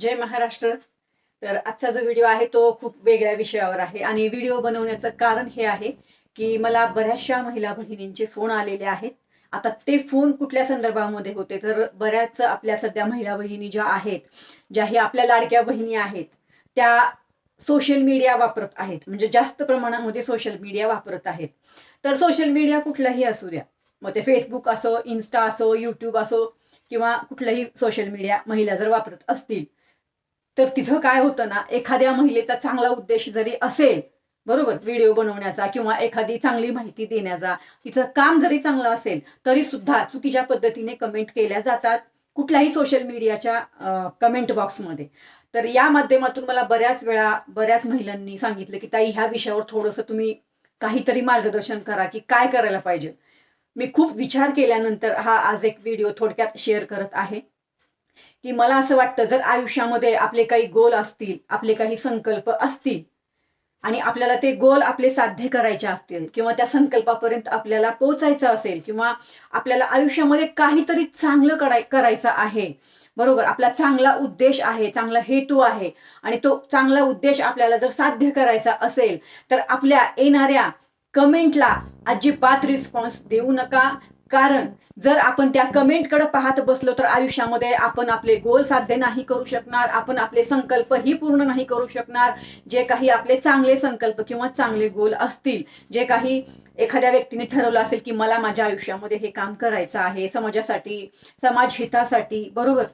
जय महाराष्ट्र. तर आजचा जो व्हिडिओ आहे तो खूप वेगळ्या विषयावर आहे आणि व्हिडिओ बनवण्याचं कारण हे आहे की मला बऱ्याचशा महिला बहिणींचे फोन आलेले आहेत. आता ते फोन कुठल्या संदर्भामध्ये होते? तर बऱ्याच आपल्या सध्या महिला बहिणी ज्या आहेत ज्या ही आपल्या लाडक्या बहिणी आहेत त्या सोशल मीडिया वापरत आहेत. म्हणजे जास्त प्रमाणामध्ये सोशल मीडिया वापरत आहेत. तर सोशल मीडिया कुठलाही असू द्या. मग ते फेसबुक असो इन्स्टा असो यूट्यूब असो किंवा कुठलंही सोशल मीडिया महिला जर वापरत असतील तर तिथं काय होतं ना एखाद्या महिलेचा चांगला उद्देश जरी असेल बरोबर व्हिडिओ बनवण्याचा किंवा एखादी चांगली माहिती देण्याचा तिचं काम जरी चांगलं असेल तरी सुद्धा चुकीच्या पद्धतीने कमेंट केल्या जातात कुठल्याही सोशल मीडियाच्या कमेंट बॉक्समध्ये तर या माध्यमातून मला बऱ्याच वेळा बऱ्याच महिलांनी सांगितलं की ताई ह्या विषयावर थोडंसं तुम्ही काहीतरी मार्गदर्शन करा की काय करायला पाहिजे. मी खूप विचार केल्यानंतर हा आज एक व्हिडिओ थोडक्यात शेअर करत आहे. की मला असं वाटतं जर आयुष्यामध्ये आपले काही गोल असतील आपले काही संकल्प असतील आणि आपल्याला ते गोल आपले साध्य करायचे असतील किंवा त्या संकल्पापर्यंत आपल्याला पोचायचं असेल किंवा आपल्याला आयुष्यामध्ये काहीतरी चांगलं कराय करायचं आहे बरोबर? आपला चांगला उद्देश आहे चांगला हेतू आहे आणि तो चांगला उद्देश आपल्याला जर साध्य करायचा असेल तर आपल्या येणाऱ्या कमेंटला अजिबात रिस्पॉन्स देऊ नका. कारण जर आपण त्या कमेंटकडे पाहत बसलो तर आयुष्यामध्ये आपण आपले गोल साध्य नाही करू शकणार आपण आपले संकल्पही पूर्ण नाही करू शकणार. जे काही आपले चांगले संकल्प किंवा चांगले गोल असतील जे काही एखाद्या व्यक्तीने ठरवलं असेल की मला माझ्या आयुष्यामध्ये हे काम करायचं आहे समाजासाठी समाज हितासाठी बरोबर?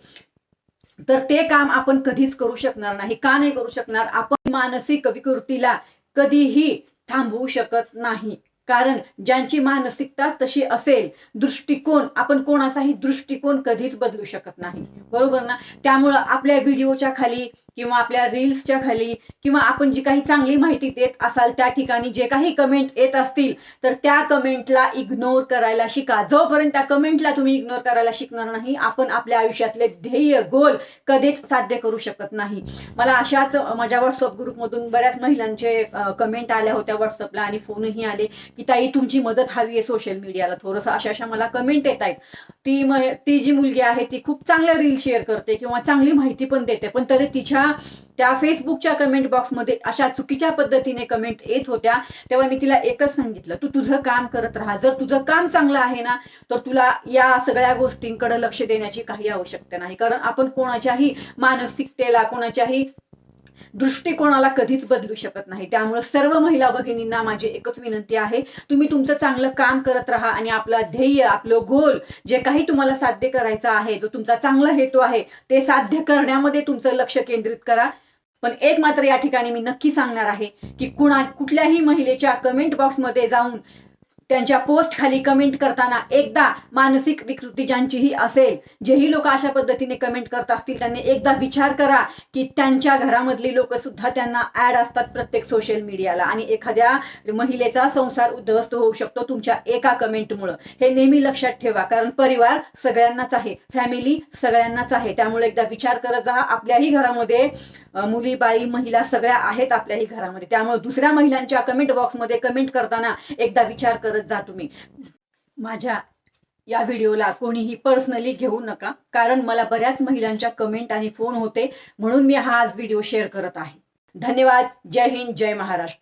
तर ते काम आपण कधीच करू शकणार नाही का नाही करू शकणार? आपण मानसिक विकृतीला कधीही थांबवू शकत नाही. कारण ज्यांची मानसिकताच तशी असेल दृष्टिकोन आपण कोणाचाही दृष्टिकोन कधीच बदलू शकत नाही. बरोबर ना? त्यामुळं आपल्या व्हिडिओच्या खाली किंवा आपल्या रील्सच्या खाली किंवा आपण जी काही चांगली माहिती देत असाल त्या ठिकाणी जे काही कमेंट येत असतील तर त्या कमेंटला इग्नोर करायला शिका. जोपर्यंत त्या कमेंटला तुम्ही इग्नोर करायला शिकणार नाही आपण आपल्या आयुष्यातले ध्येय गोल कधीच साध्य करू शकत नाही. मला अशाच माझ्या व्हॉट्सअप ग्रुपमधून बऱ्याच महिलांचे कमेंट आल्या होत्या व्हॉट्सअपला आणि फोनही आले की ताई तुमची मदत हवी आहे सोशल मीडियाला थोडंसं अशा अशा मला कमेंट येत आहेत. ती ती जी मुलगी आहे ती खूप चांगल्या रील शेअर करते किंवा चांगली माहिती पण देते पण तरी तिच्या त्या फेसबुकच्या कमेंट बॉक्समध्ये अशा चुकीच्या पद्धतीने कमेंट येत होत्या. तेव्हा मी तिला एकच सांगितलं तू तुझं काम करत राहा. जर तुझं काम चांगलं आहे ना तर तुला या सगळ्या गोष्टींकडे लक्ष देण्याची काही आवश्यकता नाही. कारण आपण कोणाच्याही मानसिकतेला कोणाच्याही दृष्टिकोनाला कधीच बदलू शकत नाही. त्यामुळे सर्व महिला भगिनींना माझी एकच विनंती आहे तुम्ही तुमचं चांगलं काम करत राहा आणि आपलं ध्येय आपलं गोल जे काही तुम्हाला साध्य करायचं आहे जो तुमचा चांगला हेतू आहे ते साध्य करण्यामध्ये तुमचं लक्ष केंद्रित करा. पण एक मात्र या ठिकाणी मी नक्की सांगणार आहे की कुणा कुठल्याही महिलेच्या कमेंट बॉक्समध्ये जाऊन त्यांच्या पोस्ट खाली कमेंट करताना एकदा मानसिक विकृती ज्यांचीही असेल जेही लोक अशा पद्धतीने कमेंट करत असतील त्यांनी एकदा विचार करा की त्यांच्या घरामधली लोक सुद्धा त्यांना ऍड असतात प्रत्येक सोशल मीडियाला आणि एखाद्या महिलेचा संसार उद्ध्वस्त होऊ शकतो तुमच्या एका कमेंटमुळं हे नेहमी लक्षात ठेवा कारण परिवार सगळ्यांनाच आहे. फॅमिली सगळ्यांनाच आहे. त्यामुळे एकदा विचार करत जा आपल्याही घरामध्ये मुली बाई महिला सगळ्या आहेत आपल्याही घरामध्ये. त्यामुळे दुसऱ्या महिलांच्या कमेंट बॉक्समध्ये कमेंट करताना एकदा विचार करत करत जा तुम्ही. माझ्या या व्हिडिओला कोणीही पर्सनली घेऊ नका. कारण मला बऱ्याच महिलांच्या कमेंट आणि फोन होते. म्हणून मी हा आज व्हिडिओ शेअर करत आहे. धन्यवाद. जय हिंद. जय महाराष्ट्र.